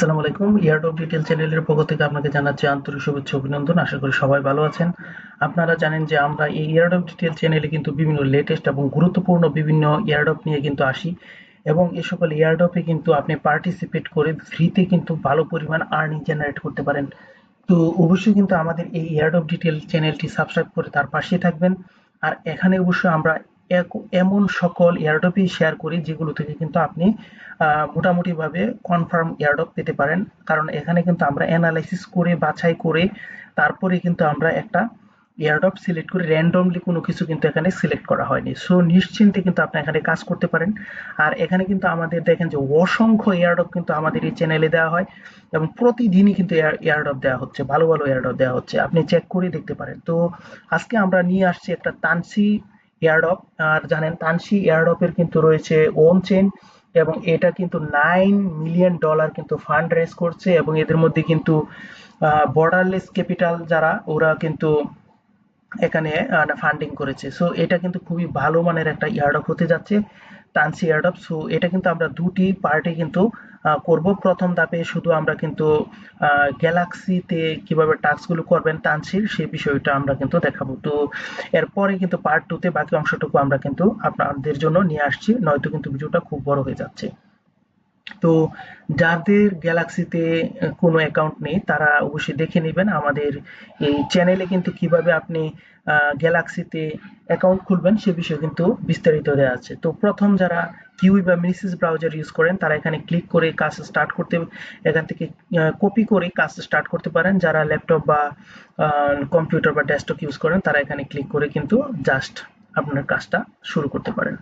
আসসালামু আলাইকুম। ইয়ারডপ ডিটেল চ্যানেলের পক্ষ থেকে আপনাকে জানাচ্ছি আন্তরিক শুভেচ্ছা অভিনন্দন। আশা করি সবাই ভালো আছেন। আপনারা জানেন যে আমরা এই ইয়ারডপ ডিটেল চ্যানেলে কিন্তু বিভিন্ন লেটেস্ট এবং গুরুত্বপূর্ণ বিভিন্ন ইয়ারডপ নিয়ে কিন্তু আসি এবং এ সকল ইয়ারডপে কিন্তু আপনি পার্টিসিপেট করে ফ্রিতে কিন্তু ভালো পরিমাণ আর্নিং জেনারেট করতে পারেন। তো অবশ্যই কিন্তু আমাদের এই ইয়ারডপ ডিটেল চ্যানেলটি সাবস্ক্রাইব করে তার পাশে থাকবেন। আর এখানে অবশ্যই আমরা এমন সকল এয়ারডপই শেয়ার করি যেগুলো থেকে কিন্তু আপনি মোটামুটিভাবে কনফার্ম এয়ারডপ পেতে পারেন। কারণ এখানে কিন্তু আমরা অ্যানালাইসিস করে, বাছাই করে, তারপরে কিন্তু আমরা একটা এয়ারডপ সিলেক্ট করে র্যান্ডমলি কোনো কিছু কিন্তু এখানে সিলেক্ট করা হয়নি। সো নিশ্চিন্তে কিন্তু আপনি এখানে কাজ করতে পারেন। আর এখানে কিন্তু আমাদের দেখেন যে অসংখ্য এয়ারডপ কিন্তু আমাদের এই চ্যানেলে দেওয়া হয় এবং প্রতিদিনই কিন্তু এয়ারডপ দেওয়া হচ্ছে, ভালো ভালো এয়ারডপ দেওয়া হচ্ছে। আপনি চেক করে দেখতে পারেন। তো, আজকে আমরা নিয়ে আসছি একটা তানসি এয়ারডপ আর জানেন তানসি এয়ারডপের কিন্তু রয়েছে ওম চেন এবং এটা কিন্তু নাইন মিলিয়ন ডলার কিন্তু ফান্ড রেজ করছে, এবং এদের মধ্যে কিন্তু বর্ডারলেস ক্যাপিটাল যারা, ওরা কিন্তু এখানে ফান্ডিং করেছে। সো এটা কিন্তু খুবই ভালো মানের একটা ইয়ারডপ হতে যাচ্ছে তানসি ইয়ারডপ সো এটা কিন্তু আমরা দুটি পার্টি কিন্তু করব। প্রথম ধাপে শুধু আমরা কিন্তু গ্যালাক্সিতে কীভাবে টাস্কগুলো করবেন তানসির সেই বিষয়টা আমরা কিন্তু দেখাবো। তো এরপরে কিন্তু পার্ট টুতে বাকি অংশটুকু আমরা কিন্তু আপনাদের জন্য নিয়ে আসছি, নয়তো কিন্তু ভিডিওটা খুব বড় হয়ে যাচ্ছে। তো যাদের গ্যালাক্সিতে কোনো অ্যাকাউন্ট নেই, তারা অবশ্যই দেখে নেবেন আমাদের এই চ্যানেলে কিন্তু কীভাবে আপনি গ্যালাক্সিতে অ্যাকাউন্ট খুলবেন সে বিষয়ে কিন্তু বিস্তারিত দেওয়া আছে। তো প্রথম যারা কিউই বা মিসিস ব্রাউজার ইউজ করেন, তারা এখানে ক্লিক করে কাজ স্টার্ট করতে, এখান থেকে কপি করে কাজ স্টার্ট করতে পারেন। যারা ল্যাপটপ বা কম্পিউটার বা ডেস্কটপ ইউজ করেন, তারা এখানে ক্লিক করে কিন্তু জাস্ট আপনার কাজটা শুরু করতে পারেন।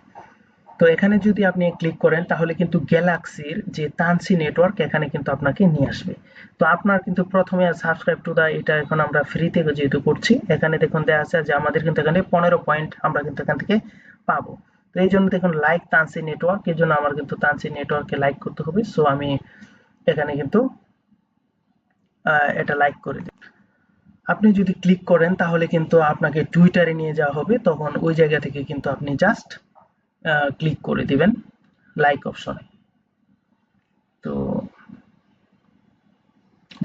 তো এখানে যদি আপনি ক্লিক করেন, তাহলে কিন্তু গ্যালাক্সির যে তানসি নেটওয়ার্ক এখানে কিন্তু আপনাকে নিয়ে আসবে। তো আপনার কিন্তু প্রথমে সাবস্ক্রাইব টু দা এটা এখন আমরা ফ্রি থেকে যেহেতু করছি, এখানে দেখুন দেওয়া আছে যে আমাদের কিন্তু এখানে পনেরো পয়েন্ট আমরা কিন্তু এখান থেকে পাবো। তো এই জন্য দেখুন লাইক তানসি নেটওয়ার্ক এর জন্য আমার কিন্তু তানসি নেটওয়ার্ককে লাইক করতে হবে। সো আমি এখানে কিন্তু এটা লাইক করে দিই। আপনি যদি ক্লিক করেন, তাহলে কিন্তু আপনাকে টুইটারে নিয়ে যাওয়া হবে। তখন ওই জায়গা থেকে কিন্তু আপনি জাস্ট ক্লিক করে দিবেন লাইক অপশনে তো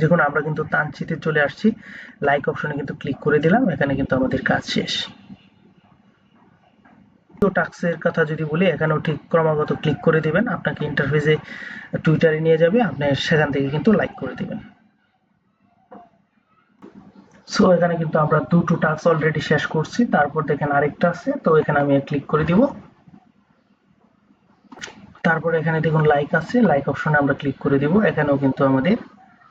দেখুন, আমরা কিন্তু তানচিতে চলে আসছি। লাইক অপশনে কিন্তু ক্লিক করে দিলাম। এখানে কিন্তু আমাদের কাজ শেষ। টাক্সের কথা যদি বলি, এখানেও ঠিক ক্রমাগত ক্লিক করে দিবেন। আপনাকে ইন্টারফেসে টুইটারে নিয়ে যাবে, আপনি সেখান থেকে কিন্তু লাইক করে দিবেন। সো এখানে কিন্তু আমরা দুটো টাস্ক অলরেডি শেষ করছি। তারপর দেখেন আরেকটা আছে, তো এখানে আমি ক্লিক করে দিব। তারপর এখানে দেখুন লাইক আছে লাইক অপশনে আমরা ক্লিক করে দিব। এখানেও কিন্তু আমাদের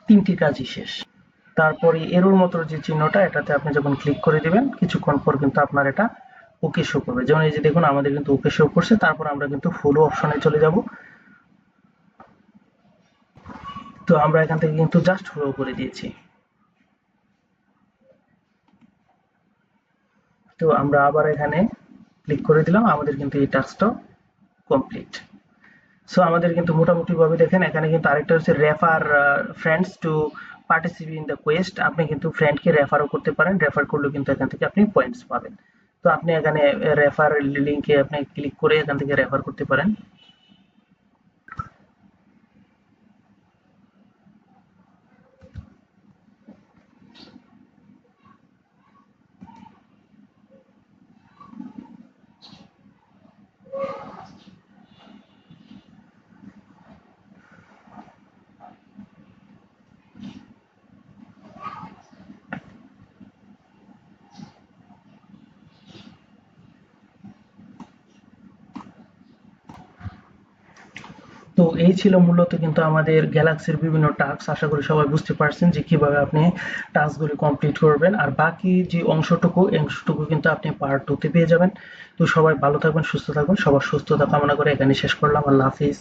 তিনটি কাজই শেষ। তারপরে এরোর মতো যে চিহ্নটা, এটাতে আপনি যখন ক্লিক করে দিবেন, কিছুক্ষণ পর কিন্তু আপনার এটা ওকে শো করবে। যেমন এই যে দেখুন, আমাদের কিন্তু ওকে শো করছে, তারপর আমরা কিন্তু ফলো অপশনে চলে যাব। তো আমরা এখান থেকে কিন্তু জাস্ট ফলো করে দিয়েছি। তো আমরা আবার এখানে ক্লিক করে দিলাম, আমাদের কিন্তু এই টাস্কটা কমপ্লিট সো আমাদের কিন্তু মোটামুটি ভাবে দেখেন, এখানে কিন্তু আরেকটা হচ্ছে refer friends to participate in the quest আপনি কিন্তু ফ্রেন্ডকে রেফারও করতে পারেন। রেফার করলেও কিন্তু এখান থেকে আপনি পয়েন্টস পাবেন। তো আপনি এখানে রেফার লিংকে আপনি ক্লিক করে এখান থেকে রেফার করতে পারেন। তো এই ছিল মূলত কিন্তু আমাদের গ্যালাক্সির বিভিন্ন টাস্ক আশা করি সবাই বুঝতে পারছেন যে কীভাবে আপনি টাস্কগুলি কমপ্লিট করবেন। আর বাকি যে অংশটুকু অংশটুকু কিন্তু আপনি পার্ট টুতে পেয়ে যাবেন। তো সবাই ভালো থাকবেন, সুস্থ থাকবেন, সবার সুস্থতা কামনা করে এখানে শেষ করলাম। আল্লাহ হাফিজ।